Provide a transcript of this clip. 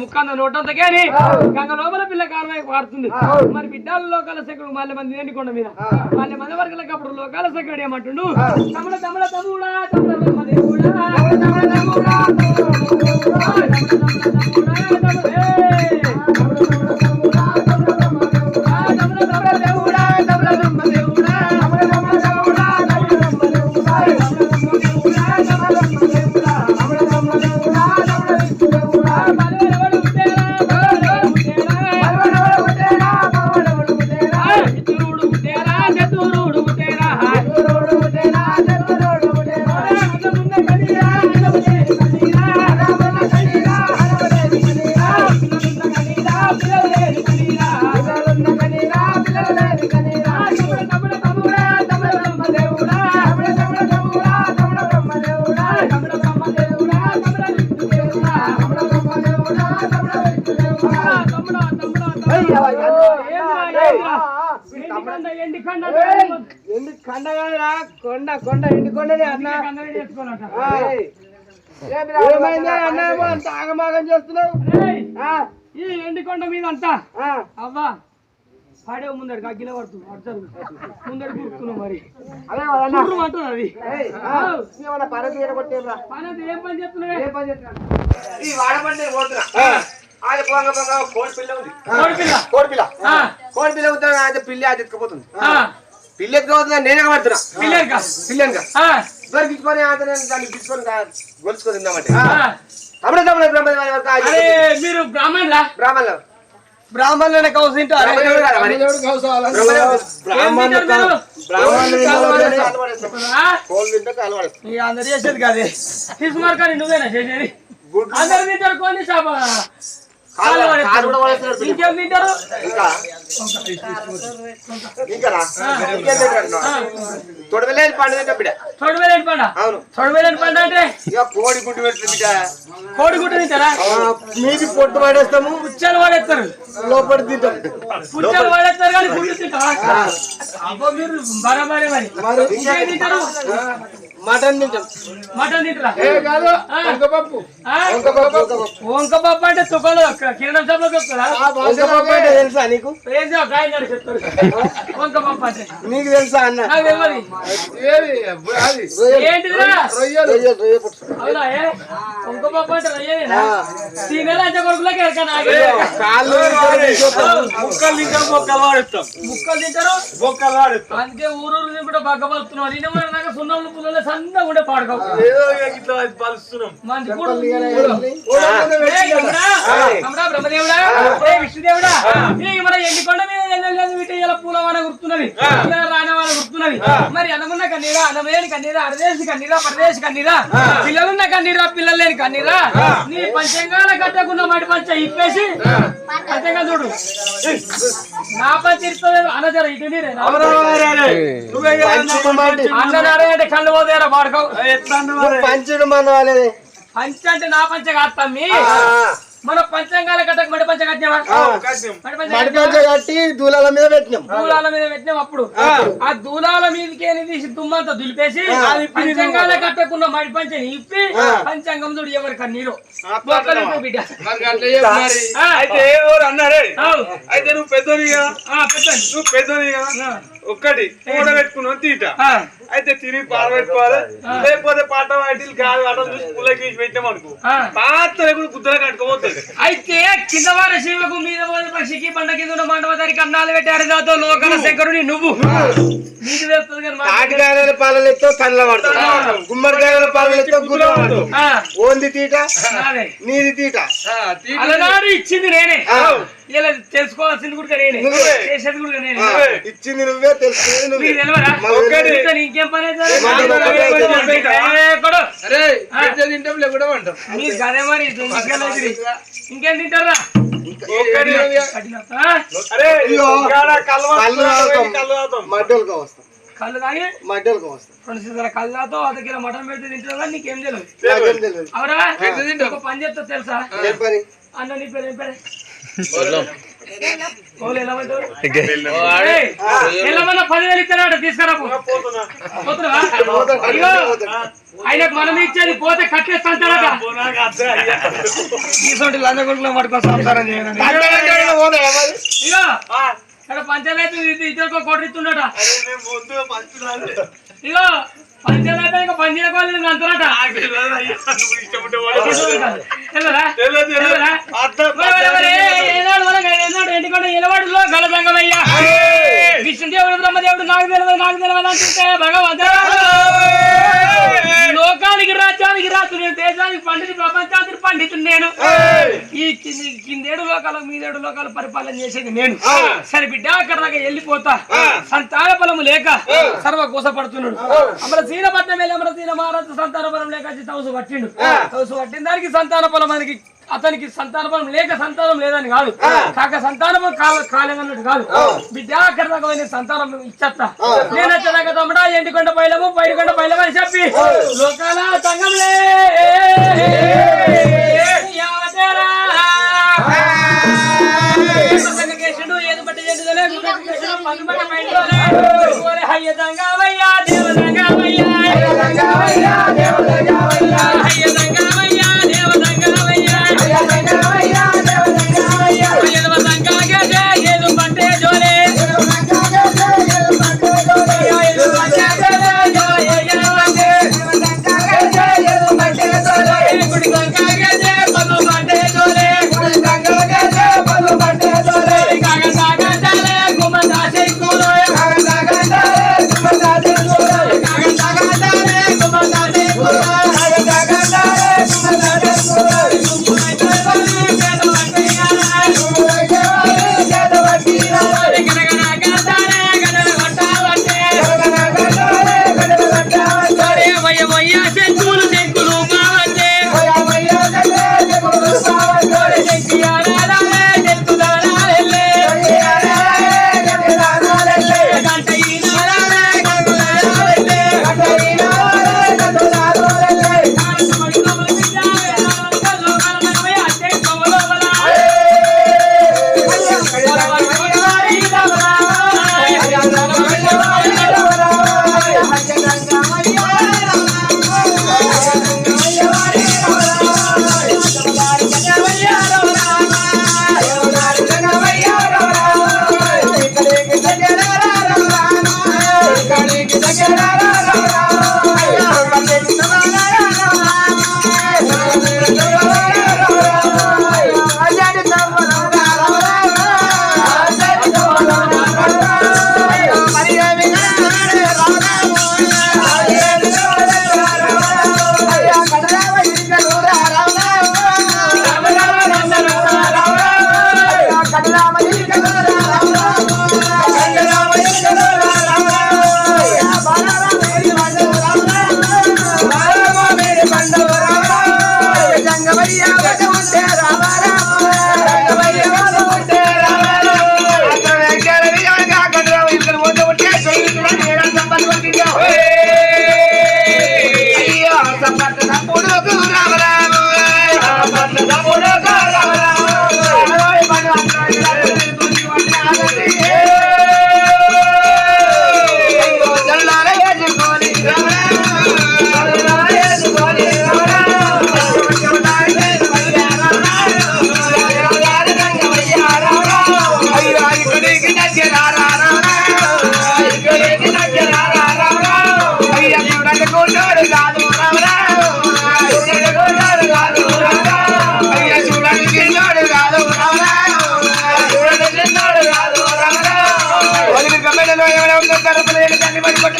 ముక్కంద నోటంత కానీ గంగ లోపల పిల్ల కారణమై పారుతుంది మరి బిడ్డల లోకాల సెక్కడు మళ్ళీ మంది ఎండికొండ మీద. మళ్ళీ మంది వరకులకు అప్పుడు లోకాల సెక్కడు ఏమంటుండు? తమ్ముడ తమ్ముడ తమ్ముడా తమ్ముడ తమ్ముడ. ఎండి కండ ఎండి కండ కాదురా కొండ కొండ ఎండి కొండనే అన్న. కండ చేసుకోవాలట. ఆ. ఏమైంది అన్న ఏమో అంత ఆగమాగం చేస్తున్నావు? ఈ ఎండికొండ మీద అంతా ఆ. అవ్వా! పాడే ముందడికి అగ్గిల పడుతుంది అడ్డరు ముందడి కూర్చున్నావు మరి. అదే అంటుంది అది. ఏం పని చెప్తున్నావే ఏ పని చేస్తున్నా ఈ వాడబండి పోతున్నా. కోడి పిల్ల ఉంది. కోడి పిల్ల? కోడి పిల్ల అది ఎత్తుకుపోతుంది. ఆ, పిల్లి ఎత్తుకుపోతుంది నేనే పడుతున్నా ఆ, దొరికించుకొని అతను దాన్ని తీసుకొని గొలుసుకొని తిందామంటే. ఆ. తమ్ముడు తమ్ముడు బ్రహ్మ వరకు అరే మీరు బ్రాహ్మణులా? బ్రాహ్మణులు. బ్రాహ్మణులనే కౌసు తింటారు. బ్రాహ్మణుడు కాదా మరి? బ్రాహ్మణుడు కాదు. బ్రాహ్మణుడు కాదు. ఆ? కోళ్ళు తింటే కాలు పడేస్తాం. ఇక అందరు చేసేది కాదే. తీసుమార్ కానీ నువ్వేనా చేసేది? అందరు తింటారు కొన్ని ఇంకేం తింటారు? తొడవలేని అంటే బిడ్డ. తొడి వేలేని పండ? అవును. తొడి వేలేని పండ అంటే? ఇక కోడి గుడ్డు పెడుతుంది బిడ్డ. కోడి గుడ్డు తింటారా మీది పొట్టు పడేస్తాము. పుచ్చలు వాడేస్తారు లోపల తింటాం. పుచ్చలు వాడేస్తారు కానీ గుడ్డు తింటారా? అబ్బో మీరు బరాబరే మరి. తింటారు? మటన్ తింటాం. మటన్ తింటారా? కాదు? వంకపప్పు? వంకపప్పు వంక పప్పు అంటే తుకలు కిరణం చెప్తారా వంకపప్పు అంటే తెలుసా నీకు? ఏం చేయాలి గాయని చెప్తారు. వంక పప్పు అంటే. నీకు తెలుసా అన్న? నాకు తెలియదు ఏంటిదిరా? రొయ్యలు. రొయ్య పుట్టు. అవునా ఏ? వంక పప్పు అంటే రయ్యేనా తినేలా అంటే కొడుకులకి ఎరకనా? కాళ్ళు ముక్కలు తింటారు బొక్కలు వాడేస్తాం. ముక్కలు తింటారు? బొక్కలు వాడేస్తాం. అందుకే ఊరూరు తింటే బాగా పలుకుతున్నాం నిన్న మన దాకా సున్నం పుల్లలే మంది కూడా కమరా, కమరా, బ్రహ్మదేవుడా? విష్ణుదేవుడా? మన ఎండికొండ మీద గుర్తున్నది రానవాన గుర్తున్నది మరి అనమున్న కన్నీరా? అనమలేని కన్నీరా? అరదేశి కన్నీరా? పరదేశి కన్నీరా? పిల్లలున్న కన్నీరా? పిల్లలు లేని కన్నీరా నీ పంచంగాల కట్టకున్న మడి పంచ ఇప్పేసి పంచంగా చూడు. నా పంచ ఇస్తుంది అనజర ఇటు నీరే అన్ననాడే అంటే కళ్ళు వాడుకో పంచుడు మన వాళ్ళది. పంచ అంటే నా పంచ కాదు తమ్మి. మన పంచంగాల కట్టకు మడి పంచ కట్టినావా? మడి పంచ మడి కట్టినావా? పంచ కట్టి దూలాల మీద పెట్టినాం. దూలాల మీద పెట్టినాం అప్పుడు. ఆ. దూలాల మీదకి తీసి దుమ్మంతా దులిపేసి పంచంగాల కట్టకున్న మడి పంచని ఇప్పి పంచాంగం చూడు ఎవరి కన్నీరు. అయితే ఎవరు అన్నారే. అయితే నువ్వు పెద్దనిగా పెట్టండి నువ్వు పెద్దనిగా ఒక్కటి కూడ పెట్టుకున్నావు తీట. ఆ, అయితే తిరిగి పారబెట్టుకోవాలి లేకపోతే పాట వాటిల్ గాలి వాటం చూసి పుల్లకి తీసి పెట్టాం అనుకో. ఆ. పాత కూడా గుద్దలు కట్టుకోపోతుంది అయితే కింద వారి శివకు మీద పక్షికి పండ కింద ఉన్న మండపదారి కన్నాలు పెట్టారు దాతో లోకల శంకరుని నువ్వు. తాటికాయల పాలలు ఎత్తో తనల పడతాం గుమ్మడికాయల పాలలు ఎత్తో గుర్రం ఓంది తీట? నాదే. నీది తీట? ఇచ్చింది నేనే. ఇలా తెలుసుకోవాల్సింది కూడా నేనే. నువ్వే. చేసేది కూడా నేనే. ఆ, ఇచ్చింది నువ్వే తెలుసుకునేది ఇంకేం పని. తింటాం లేకుండా అంటాం మీరు. ఇంకేం తింటారా? వస్తాం. కళ్ళు తాగి? మడ్డలకు రెండు అర్ధ కిలో మటన్ పెడితే నీకేం తెలియదు అవరా ఒక పని చెప్తా తెలుసా? అన్న నీ పేరు ఏం పేరు? ఎల్లమన్నా పదివేలు? ఇగో, ఆయనకు మనం ఇచ్చేది పోతే అయ్యా. తీసుకుంటే లంచగొండలో పట్టుకో సంసారం ఆ, ఇక్కడ పంచాయతీ ఇద్దరు కోటి ఇస్తుండట ఇగో పంచాయతీ ఏనాడు ఎందుకంటే ఎలవాడులో గల సంగమయ్యా విష్ణుదేవుడు బ్రహ్మదేవుడు నాకు తెలియదు నాకు తెలియదు భగవంతుడా రాజ్యానికి రాజు నేను దేశానికి పండితు ప్రపంచానికి పండితుడు నేను. ఈ కింది కిందేడు లోకాలకు మీదేడు లోకాలు పరిపాలన చేసేది నేను. సరే బిడ్డ అక్కడ దాకా వెళ్ళిపోతా. సంతాన బలము లేక సర్వ కోసపడుతున్నాడు. అమర సీనపట్నం వెళ్ళి అమర సీన మహారాజు సంతాన బలం లేక తౌసు పట్టిండు. తౌసు పట్టిన దానికి సంతాన బలం మనకి అతనికి సంతాన బలం లేక సంతానం లేదని కాదు కాక సంతానం కాల కాలేదన్నట్టు కాదు బిడ్డ అక్కడ దాకా పోయిన సంతానం ఇచ్చేస్తా నేను వచ్చేదాకా తమ్ముడా ఎండికొండ పైలము పైడికొండ పైలము అని చెప్పి లోకాల. సంగకేశుడు ఏది పన్ను బయటదలే. ఓరే హయ్య I take Maria vai dar uma. అయ్య గంగామయ్య దేవ గంగామయ్య